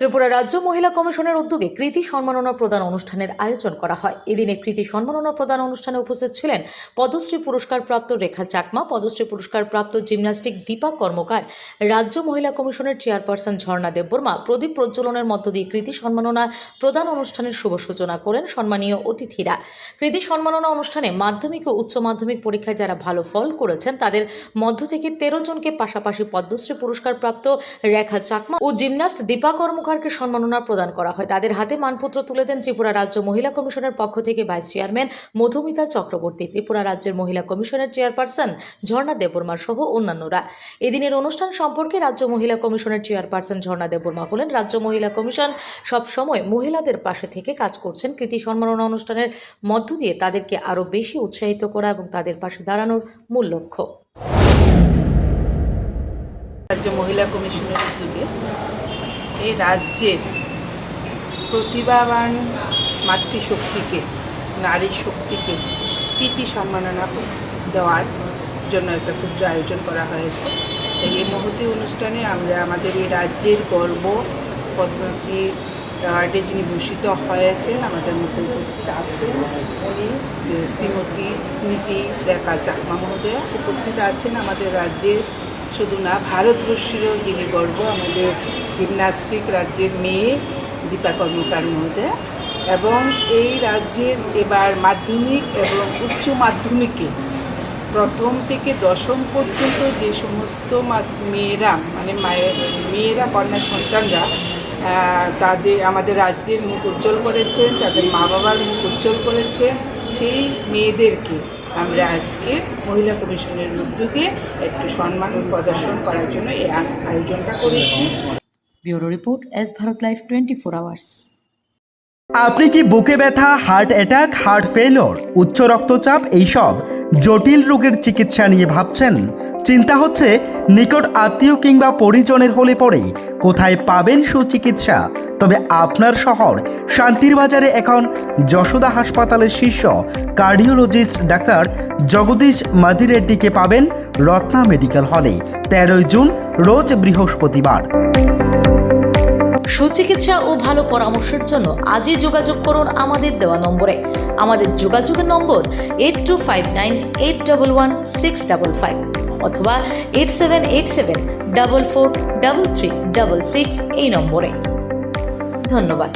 ত্রিপুরা রাজ্য মহিলা কমিশনের উদ্যোগে কৃতি সম্মাননা প্রদান অনুষ্ঠানের আয়োজন করা হয়। এদিনে কৃতি সম্মাননা প্রদান অনুষ্ঠানে উপস্থিত ছিলেন পদ্মশ্রী পুরস্কার প্রাপ্ত রেখা চাকমা, পদ্মশ্রী পুরস্কার প্রাপ্ত জিমন্যাস্টিক দীপা কর্মকার, রাজ্য মহিলা কমিশনের চেয়ারপারসন ঝর্ণা দেববর্মা, প্রদীপ প্রজ্বলনের মধ্য দিয়ে কৃতি সম্মাননা প্রদান অনুষ্ঠানের শুভ সূচনা করেন সম্মানীয় অতিথিরা। কৃতি সম্মাননা অনুষ্ঠানে মাধ্যমিক ও উচ্চ মাধ্যমিক পরীক্ষায় যারা ভালো ফল করেছেন, তাদের মধ্য থেকে তেরো জনকে পাশাপাশি পদ্মশ্রী পুরস্কার প্রাপ্ত রেখা চাকমা ও জিমন্যাস্ট দীপা কর্মকারকে সম্মাননা প্রদান করা হয়। তাদের হাতে মানপত্র তুলে দেন ত্রিপুরা রাজ্য মহিলা কমিশনের পক্ষ থেকে ভাইস চেয়ারম্যান মধুমিতা চক্রবর্তী। ত্রিপুরা রাজ্যের মহিলা কমিশনের চেয়ারপারসন ঝর্ণা দেববর্মা সহ অন্যান্যরা। এদিনের অনুষ্ঠান সম্পর্কে রাজ্য মহিলা কমিশনের চেয়ারপারসন ঝর্ণা দেববর্মা বলেন, রাজ্য মহিলা কমিশন সব সময় মহিলাদের পাশে থেকে কাজ করছেন। কৃতি সম্মাননা অনুষ্ঠানের মধ্য দিয়ে তাদেরকে আরও বেশি উৎসাহিত করা এবং তাদের পাশে দাঁড়ানোর মূল লক্ষ্য। রাজ্য মহিলা কমিশনের উদ্যোগে এই রাজ্যের প্রতিভাবান মাতৃশক্তিকে নারী শক্তিকে কৃতি সম্মাননা দেওয়ার জন্য একটা ক্ষুদ্র আয়োজন করা হয়েছে। এই মহতি অনুষ্ঠানে আমরা আমাদের এই রাজ্যের গর্ব, পদ্মশ্রী অ্যাওয়ার্ডে যিনি ভূষিত হয়েছেন, আমাদের মধ্যে উপস্থিত আছেন উনি শ্রীমতী নীতি রেখা চাকমা মহোদয়া উপস্থিত আছেন আমাদের রাজ্যের। শুধু না, ভারতবর্ষেরও যিনি গর্ব, আমাদের জিমন্যাস্টিক রাজ্যের মেয়ে দীপা কর্মকার মহোদয়া। এবং এই রাজ্যের এবার মাধ্যমিক এবং উচ্চ মাধ্যমিকে প্রথম থেকে দশম পর্যন্ত যে সমস্ত মেয়েরা মানে মায়ের, মেয়েরা, কন্যা, সন্তানরা তাদের, আমাদের রাজ্যের মুখ উজ্জ্বল করেছেন, তাদের মা বাবার মুখ উজ্জ্বল করেছেন, সেই মেয়েদেরকে আমরা আজকে মহিলা কমিশনের উদ্যোগে একটু সম্মান প্রদর্শন করার জন্য এই আয়োজনটা করেছি। Bureau report S Bharat life twenty four hours. আপনি কি বুকে ব্যথা, হার্ট অ্যাটাক, হার্ট ফেলিওর উচ্চ রক্তচাপ এইসব জটিল রোগের চিকিৎসা নিয়ে ভাবছেন? চিন্তা হচ্ছে নিকট আত্মীয় কিংবা পরিজনের হলে পরে কোথায় পাবেন সুচিকিৎসা। তবে আপনার শহর শান্তির বাজারে এখন যশোদা হাসপাতালের শীর্ষ কার্ডিওলজিস্ট ডাক্তার জগদীশ মাদিরেড্ডিকে পাবেন রত্না মেডিকেল হলে, তেরোই জুন, রোজ বৃহস্পতিবার। সুচিকিৎসা ও ভালো পরামর্শের জন্য আজই যোগাযোগ করুন আমাদের দেওয়া নম্বরে। আমাদের যোগাযোগের নম্বর eight two five nine eight double one six double five অথবা eight seven eight seven double four double three double six এই নম্বরে। ধন্যবাদ।